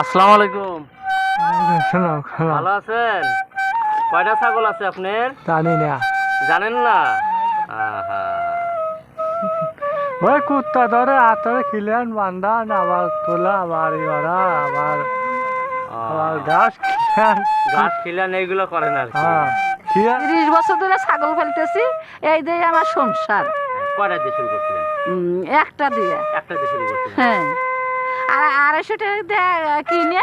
আসসালামু আলাইকুম। ভালো আছেন? কয়টা ছাগল আছে আপনার? জানি না। জানেন না? ওই কুত্তা ধরে হাতরে খিলেন বান্ধান আবার তোলা আবার ইরা আবার আবার ঘাস খিলেন। ঘাস খিলান এইগুলো করেন আর কি। হ্যাঁ তিরিশ বছর ধরে ছাগল ফেলতেছি এই দিয়ে আমার সংসার। কয়টা দিয়ে শুরু করছিলেন? উম, একটা দিয়ে। একটা দিয়ে শুরু করছিলেন। হ্যাঁ। আড়াইশো টাকা কিনে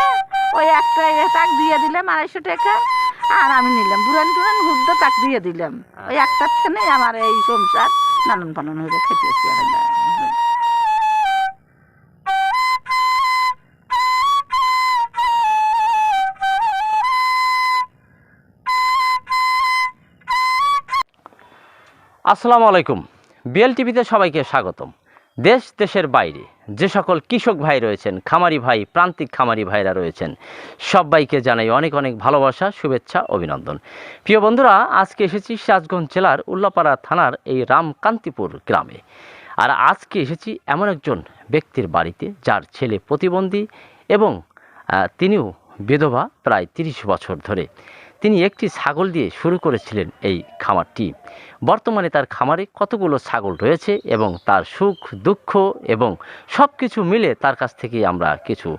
ওই একটা তাক দিয়ে দিলাম, আড়াইশো টাকা। আর আমি নিলাম বুড়ানি টুরান হুদ্দ তাক দিয়ে দিলাম। ওই একটার থেকে আমার এই সংসার লালন পালন হয়ে খেতেছি আসসালামু আলাইকুম। বিএল টিভিতে সবাইকে স্বাগতম। দেশ, দেশের বাইরে। যে সকল কৃষক ভাই রয়েছেন, খামারি ভাই, প্রান্তিক খামারি ভাইরা রয়েছেন, সবাইকে জানাই অনেক অনেক ভালোবাসা, শুভেচ্ছা, অভিনন্দন। প্রিয় বন্ধুরা, আজকে এসেছি সিরাজগঞ্জ জেলার উল্লাপাড়া থানার এই রামকান্তিপুর গ্রামে। আর আজকে এসেছি এমন একজন ব্যক্তির বাড়িতে, যার ছেলে প্রতিবন্ধী এবং তিনিও বিধবা প্রায় তিরিশ বছর ধরে। তিনি একটি ছাগল দিয়ে শুরু করেছিলেন এই খামারটি। বর্তমানে তার খামারে কতগুলো ছাগল রয়েছে এবং তার সুখ দুঃখ এবং সব কিছু মিলে তার কাছ থেকে আমরা কিছু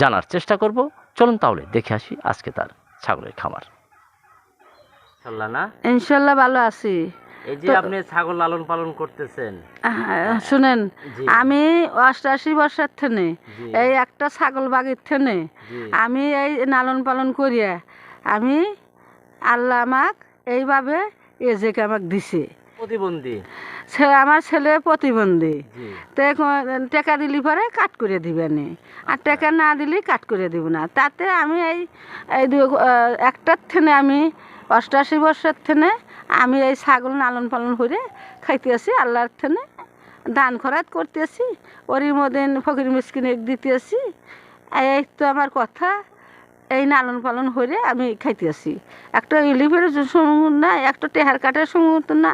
জানার চেষ্টা করব। চলুন তাহলে দেখে আসি আজকে তার ছাগলের খামার। না? ইনশাল্লাহ ভালো আছি। এই যে আপনি ছাগল লালন পালন করতেছেন। শুনেন আমি অষ্টাশি বছর থেকে এই একটা ছাগল বাগির থেকে আমি এই লালন পালন করিয়া আমি আল্লাহ আমাক এইভাবে এজেকে আমাক দিছে। প্রতিবন্ধী। সে আমার ছেলে প্রতিবন্ধী। তো টাকা দিলি পরে কাট করে দিবে নি। আর টাকা না দিলি কাট করে দিব না। তাতে আমি এই এই দু একটার থেকে আমি অষ্টাশি বছর থেকে আমি এই ছাগল লালন পালন করে খাইতেছি আল্লাহর থেকে দান খরাত করতেছি ওরই মদিন ফকির মিসকিনে দিতেছি এই তো আমার কথা। এই লালন পালন করে আমি খাইতেছি একটা ইলিভের সঙ্গ না একটা টেহার কাঠের সঙ্গ না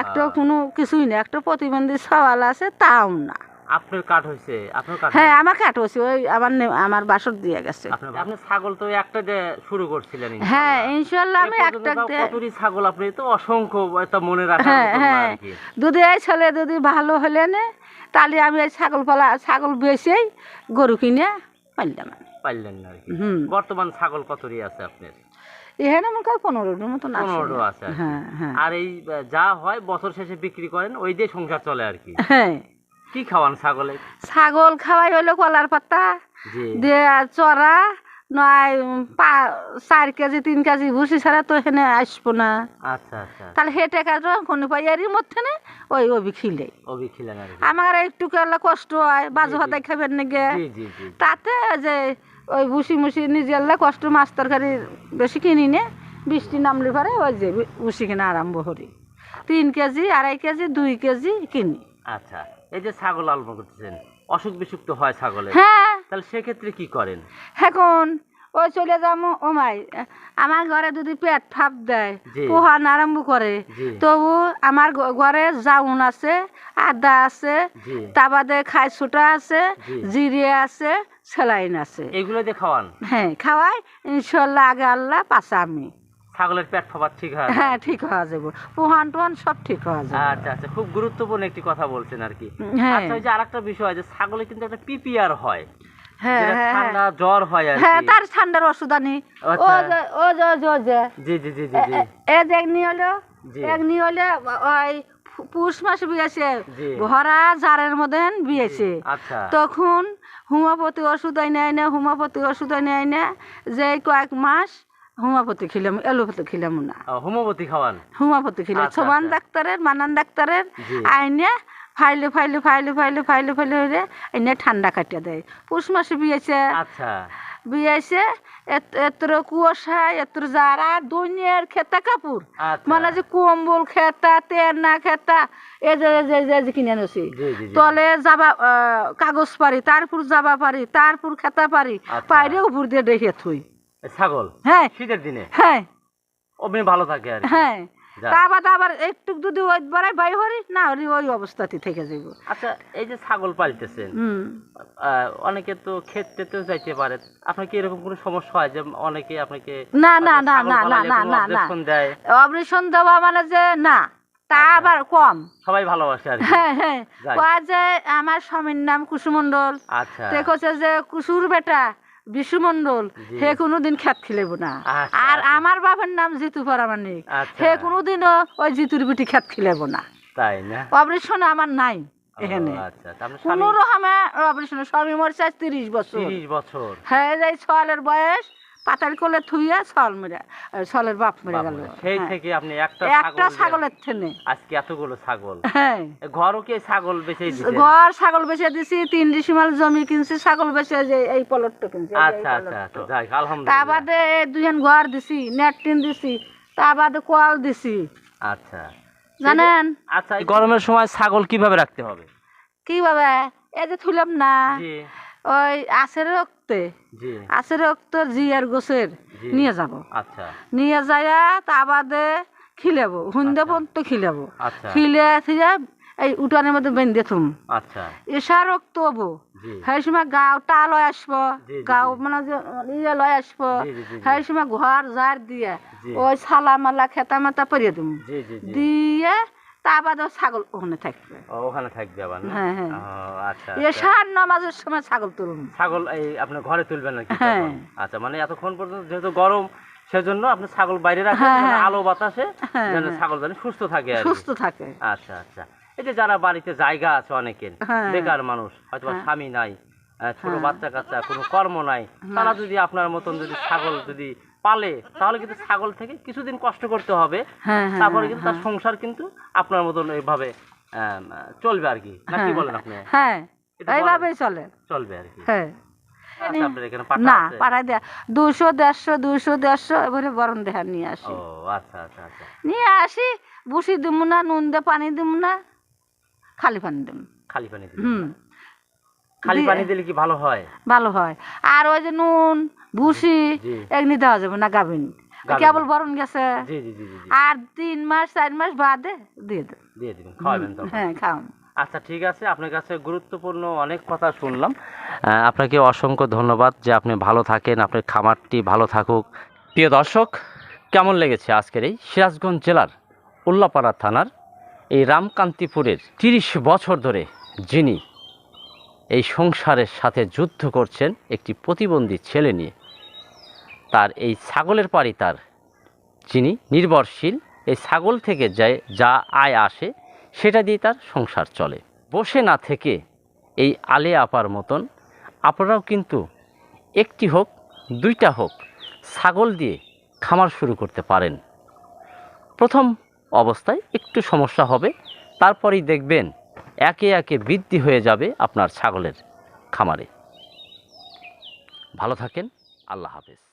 একটা কোনো কিছুই না একটা প্রতিবন্ধী সওয়াল আছে তাও না। আপনার কাঠ হয়েছে আপনার কাঠ হ্যাঁ আমার কাঠ হয়েছে ওই আমার আমার বাসর দিয়ে গেছে। আপনি ছাগল তো একটা শুরু করছিলেন হ্যাঁ ইনশাআল্লাহ। আমি একটা ছাগল আপনি তো অসংখ্য এটা মনে হ্যাঁ, হ্যাঁ। ছেলে যদি ভালো হলে নে তাহলে আমি এই ছাগল পালা ছাগল বেচেই গরু কিনে পাইলাম পারলেন না আর কি বর্তমান ছাগল কতরি আছে আপনার? এখানে মনে কর পনেরোটার মতন আছে। পনেরোটা আছে আর হ্যাঁ হ্যাঁ। আর এই যা হয় বছর শেষে বিক্রি করেন ওই দিয়ে সংসার চলে আর কি। হ্যাঁ। কি খাওয়ান ছাগলে? ছাগল খাওয়াই হলো কলার পাতা দিয়ে চড়া নয় পা চার কেজি তিন কেজি ভুসি ছাড়া তো এখানে আসব না। আচ্ছা আচ্ছা তাহলে হে টাকা যখন পাই এরই মধ্যে না ওই ওবি খিলে। অবি কি আমার একটু কেলা কষ্ট হয় বাজু। হাতে খাবেন নাকি তাতে যে ওই ভুসি মুসি নিজের কষ্ট মাছ তরকারি বেশি কিনি নে বৃষ্টি নামলে পরে ওই যে ভুসি কিনে আরম্ভ করি। তিন কেজি আড়াই কেজি দুই কেজি কিনি। আচ্ছা এই যে ছাগল লালন করতেছেন অসুখ বিসুখ তো হয় ছাগলের? হ্যাঁ তাহলে সেক্ষেত্রে কি করেন? এখন ওই চলে যাব ও মাই আমার ঘরে যদি পেট ফাপ দেয় পোহান আরম্ভ করে। তবু আমার ঘরে জাউন আছে আদা আছে তা বাদে খাই ছোটা আছে জি। জিরে আছে সেলাইন আছে। এগুলো দিয়ে খাওয়ান? হ্যাঁ খাওয়াই ইনশাল্লাহ আগে আল্লাহ পাশে আমি। ছাগলের পেট ফাবার ঠিক হয় হ্যাঁ ঠিক হওয়া যাব। পোহান টোহান সব ঠিক হওয়া যাবে। আচ্ছা আচ্ছা খুব গুরুত্বপূর্ণ একটি কথা বলছেন আর কি। হ্যাঁ। আচ্ছা ওই যে আরেকটা বিষয় যে ছাগলে কিন্তু একটা পিপিআর হ্যাঁ। ঠান্ডা জ্বর হয় হ্যাঁ তার ঠান্ডার ওষুধ আনি। ও। ও যে ও যে, জি জি জি জি জি। এ- যে হলো হলে ওই পুষ মাসে বিয়েছে। ভরা জারের মধ্যে বিয়েছে। আচ্ছা। তখন হোমিওপ্যাথি ওষুধ নেয় আইনে হোমিওপ্যাথি ওষুধ এনে এনে যে কয়েক মাস হোমিওপ্যাথি খিলাম এলোপ্যাথি খিলাম না। হোমিওপ্যাথি খাওয়ান? হোমিওপ্যাথি খিলাম আচ্ছা, সোমান আচ্ছা। ডাক্তারের মানান ডাক্তারের আইনে ফাইলে ফাইলে ফাইলে ফাইলে ফাইলে ফাইলে হইলে আইনে ঠান্ডা কাটিয়ে দেয়। পুষ মাসে বিয়েছে আচ্ছা। বিয়েছে এত কুয়াশা এত যারা দুনিয়ার খেতা কাপড়। আচ্ছা। মানে যে কম্বল খেতা তেল না খেতা এই যে যে- যে যে কিনে আনছি তলে যাবা কাগজ পারি তারপর যাবা পারি তারপর খেতা পারি। পাইরে উপর দিয়ে দেখে থুই। এ, ছাগল? হ্যাঁ। শীতের দিনে? হ্যাঁ। অমনি ভালো থাকে আর হ্যাঁ। তা বাদে আবার একটু যদি ওই বাড়াই বাই হরি না হরি ওই অবস্থাতে থেকে যাব আচ্ছা এই যে ছাগল পালতেছেন হুম। আহ, অনেকে তো যাইতে পারে। আপনার কি এরকম কোনো সমস্যা হয় যে অনেকে আপনাকে না না না না না না দেওয়া মানে যে না তা আচ্ছা। আবার কম। সবাই ভালোবাসে আর হ্যাঁ হ্যাঁ। যে আমার স্বামীর নাম কুসুমণ্ডল। আচ্ছা। কছে যে কুসুর বেটা বিশুমণ্ডল জি। হে কোনোদিন খ্যাত খেলেব না। আচ্ছা, আর আচ্ছা। আমার বাবার নাম জিতু পরামানিক আচ্ছা। হে কোনোদিনও ওই জিতুর বিটি খ্যাত খেলেব না। তাই না? অপারেশন আমার নাই এখানে। কোনো রকমে অপারেশন স্বামী মরছে আজ তিরিশ বছর। তিরিশ বছর। হ্যাঁ এই ছয়ালের বয়স পাতাল কোলে থুইয়া ছল মেরে ছলের বাপ মেরে গেল। সেই হ্যাঁ। থেকে আপনি একটা একটা ছাগলের থেনে। আজকে এতগুলো ছাগল। হ্যাঁ। ঘরও কি ছাগল বেঁচে দিছে? ঘর ছাগল বেচে দিছি তিন ডিসিমাল জমি কিনছি ছাগল বেচে যে এই পলটটা কিনছি আচ্ছা আচ্ছা। আচ্ছা তা আলহামদুলিল্লাহ। বাদে দুইজন ঘর দিছি নেট টিন দিছি তা বাদে কল দিছি। আচ্ছা। জানেন? আচ্ছা গরমের সময় ছাগল কীভাবে রাখতে হবে? কি বাবা এই যে থুলাম না। ওই আছের রক্তে। জি। আছের রক্ত জিয়ার গোছের নিয়ে যাব। আচ্ছা। নিয়ে যাইয়া তা বাদে খিলাব। হুন্দে আচ্ছা। পর্যন্ত খিলাব। আচ্ছা। খিলে থিয়া এই উঠানের মধ্যে বেঁধে থুম। এসা রক্ত হব। সেই সময় গাওটা লয় আসব। গাও মানে ইয়ে লয় আসব। সেই সময় ঘর জার দিয়ে ওই ছালা মালা খেতা মাতা পরিয়ে দিম দিয়ে তা বাদে ছাগল ওখানে থাকবে ও, ওখানে থাকবে আবার হ্যাঁ, হ্যাঁ। আচ্ছা আচ্ছা। সার নামাজের সময় ছাগল তুলুন ছাগল এই আপনার ঘরে তুলবেন নাকি হ্যাঁ। আচ্ছা মানে এতক্ষণ পর্যন্ত যেহেতু গরম সেজন্য আপনি ছাগল বাইরে রাখেন হ্যাঁ। আলো বাতাসে যেন। ছাগল যেন সুস্থ থাকে সুস্থ থাকে আচ্ছা আচ্ছা এই যে যারা বাড়িতে জায়গা আছে অনেকের। বেকার মানুষ হয়তো হ্যাঁ। স্বামী নাই ছোট। বাচ্চা কাচ্চা কোনো কর্ম নাই তারা যদি আপনার মতন যদি ছাগল যদি পালে তাহলে কিন্তু ছাগল থেকে কিছুদিন কষ্ট করতে হবে। হ্যাঁ হ্যাঁ তারপরে কিন্তু তার হ্যাঁ, সংসার কিন্তু আপনার মতন এইভাবে চলবে আর কি। না কি হ্যাঁ, বলেন আপনি? হ্যাঁ এইভাবেই চলে। চলবে আর কি। হ্যাঁ। আচ্ছা, না? পাড়ায় দেয়া। দুশো দেড়শো দুশো দেড়শো এবারে বরণ দেহা নিয়ে আসি। ও আচ্ছা আচ্ছা নিয়ে আসি বুসি দিব না নুন দিয়ে পানি দিব না খালি পানি দিব খালি পানি হুম। খালি পানি দিলে কি ভালো হয়? ভালো হয়। আর ওই যে নুন ভুসি। এগুলি দেওয়া যাবে না গাভিন। কেবল বরণ গেছে। আর তিন মাস চার মাস বাদে দিয়ে দেব। দিয়ে দিবেন খাওয়াবেন হ্যাঁ খাওয়ান। আচ্ছা ঠিক আছে আপনার কাছে গুরুত্বপূর্ণ অনেক কথা শুনলাম। আপনাকে অসংখ্য ধন্যবাদ যে আপনি ভালো থাকেন আপনার খামারটি ভালো থাকুক। প্রিয় দর্শক কেমন লেগেছে আজকের এই সিরাজগঞ্জ জেলার উল্লাপাড়া থানার এই রামকান্তিপুরের তিরিশ বছর ধরে যিনি এই সংসারের সাথে যুদ্ধ করছেন একটি প্রতিবন্ধী ছেলে নিয়ে। তার এই ছাগলের পাড়ি তার। যিনি নির্ভরশীল, এই ছাগল থেকে যা যা আয় আসে, সেটা দিয়ে তার সংসার চলে। বসে না থেকে এই আলে আপার মতন আপনারাও কিন্তু একটি হোক, দুইটা হোক, ছাগল দিয়ে খামার শুরু করতে পারেন। প্রথম অবস্থায় একটু সমস্যা হবে, তারপরেই দেখবেন একে একে বৃদ্ধি হয়ে যাবে আপনার ছাগলের খামারে। ভালো থাকেন আল্লাহ হাফেজ।